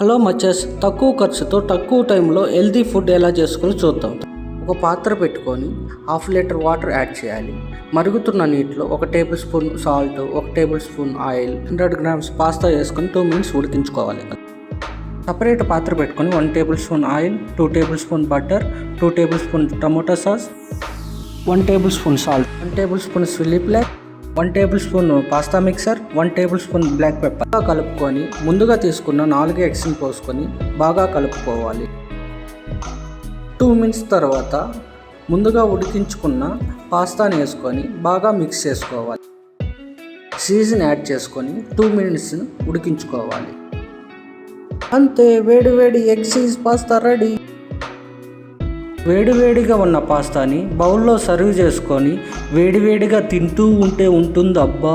Hello మచెస్ తక్కువ ఖర్చుతో తక్కువ టైంలో హెల్తీ ఫుడ్ ఎలా చేసుకుని చూద్దాం. ఒక పాత్ర పెట్టుకొని హాఫ్ లీటర్ వాటర్ యాడ్ చేయాలి. మరుగుతున్న నీటిలో ఒక టేబుల్ స్పూన్ సాల్ట్ ఒక table spoon oil hundred grams pasta వేసుకొని టూ మినిట్స్ ఉడికించుకోవాలి. సపరేట్ పాత్ర పెట్టుకొని one table spoon oil two table spoon butter two table spoon tomato sauce one table spoon salt one table spoon chilli plate one table spoon pasta mixer one table spoon black pepper. బాగా కలుపుకొని ముందుగా తీసుకున్న నాలుగు ఎగ్స్ని పోసుకొని బాగా కలుపుకోవాలి. Two minutes తర్వాత ముందుగా ఉడికించుకున్న పాస్తాని వేసుకొని బాగా మిక్స్ చేసుకోవాలి. సీజన్ యాడ్ చేసుకొని టూ మినిట్స్ ఉడికించుకోవాలి. అంతే వేడి వేడి ఎగ్ సీజ్ పాస్తా రెడీ. వేడివేడిగా ఉన్న పాస్తాని బౌల్లో సర్వ్ చేసుకొని వేడివేడిగా తింటూ ఉంటే ఉంటుందబ్బా.